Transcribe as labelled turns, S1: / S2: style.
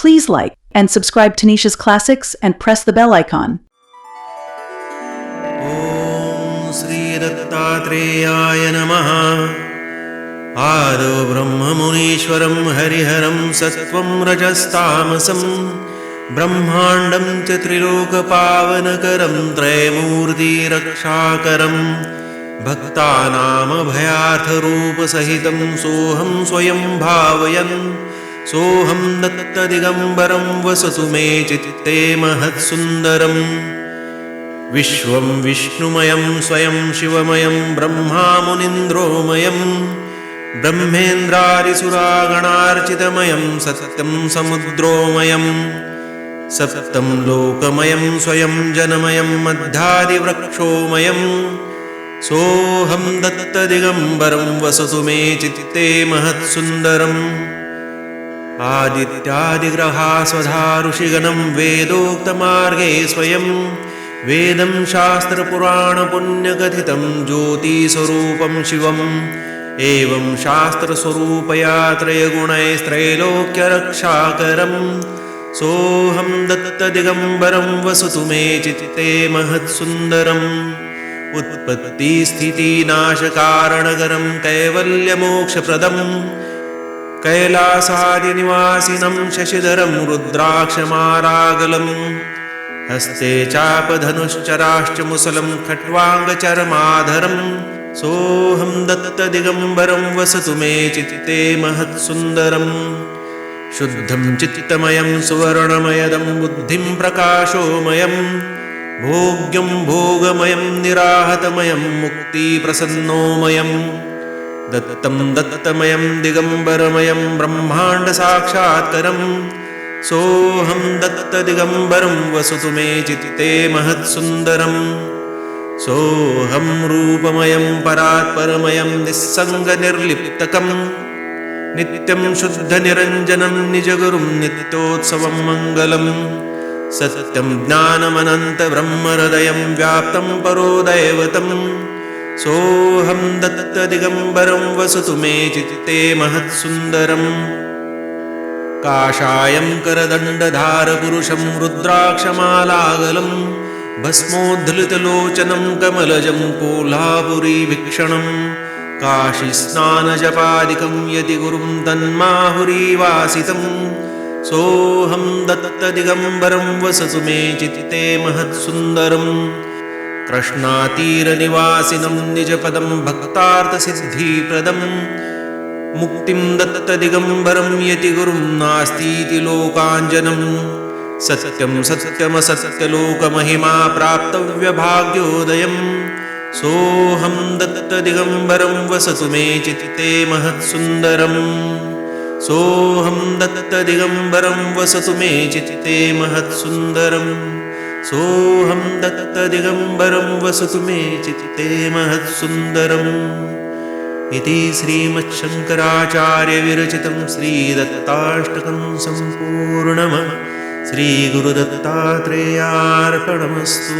S1: Please like and subscribe to Nisha's Classics and press the bell icon.
S2: ॐ श्रीदत्तात्रेयाय नमः आदौ ब्रह्ममुनीश्वरं हरिहरं सत्त्वं रजस्तामसं ब्रह्माण्डं च त्रिलोकपावनकरं त्रयमूर्तिरक्षाकरं भक्तानामभयार्थरूपसहितं सोऽहं स्वयं भावयन् सोऽहं दत्तदिगम्बरं वसतु मे चित्ते महत्सुन्दरम्। विश्वं विष्णुमयं स्वयं शिवमयं ब्रह्मामुनिन्द्रोमयं ब्रह्मेन्द्रादिसुरागणार्चितमयं सत्यं समुद्रोमयं सप्तं लोकमयं स्वयं जनमयं मध्यादिवृक्षोमयं सोऽहं दत्तदिगम्बरं वसतु मे चित्ते महत्सुन्दरम्। आदित्यादिग्रहा ऋषिगणं वेदोक्तमार्गे स्वयं वेदं शास्त्रपुराणपुण्यकथितं ज्योतिस्वरूपं शिवम्। एवं शास्त्रस्वरूपया त्रयगुणैस्त्रैलोक्यरक्षाकरं सोऽहं दत्तदिगम्बरं वसतु मे चित्ते महत्सुन्दरम् उत्पत्तिस्थितिनाशकारणकरं कैवल्यमोक्षप्रदम् कैलासादिनिवासिनं शशिधरं रुद्राक्षमारागलम् हस्ते चापधनुश्चराश्च मुसलं खट्वाङ्गचरमाधरं सोऽहं दत्तदिगम्बरं वसतु मे चित्ते महत्सुन्दरम् शुद्धं चित्तमयं सुवर्णमयदं बुद्धिं प्रकाशोमयं भोग्यं भोगमयं निराहतमयं मुक्तिप्रसन्नोमयम् दत्तं दत्तमयं दिगम्बरमयं ब्रह्माण्डसाक्षात्करं सोऽहं दत्तदिगम्बरं वसतु मे चित्ते महत्सुन्दरम् सोऽहं रूपमयं परात्परमयं निस्सङ्गनिर्लिप्तकम् नित्यं शुद्धनिरञ्जनं निजगुरुं नित्योत्सवं मङ्गलम् सत्यं ज्ञानमनन्तब्रह्महृदयं व्याप्तं परो दैवतम् सोऽहं दत्तदिगम्बरं वसतु मे चित्ते महत्सुन्दरम् काषायं करदण्डधारपुरुषं रुद्राक्षमालागलं भस्मोद्धृतलोचनं कमलजं कोल्हापुरीभीक्षणं काशीस्नानजपादिकं यदि गुरुं तन्माहुरीवासितं सोऽहं दत्तदिगम्बरं वसतु मे चित्ते महत्सुन्दरम्। कृष्णातीरनिवासिनं निजपदं भक्तार्थसिद्धिप्रदं मुक्तिं दत्तदिगम्बरं यति गुरुं नास्तीति लोकाञ्जनं सत्यं सत्यमसत्यलोकमहिमा प्राप्तव्यभाग्योदयं सोऽहं दत्तदिगम्बरं वसतु मे चित्ते महत्सुन्दरम् सोऽहं दत्तदिगम्बरं वसतु मे चित्ते महत्सुन्दरम् सोऽहं दत्तदिगम्बरं वसतु मे चित्ते महत्सुन्दरम् इति श्रीमच्छङ्कराचार्यविरचितं श्रीदत्ताष्टकं सम्पूर्णम्। श्रीगुरुदत्तात्रेयार्पणमस्तु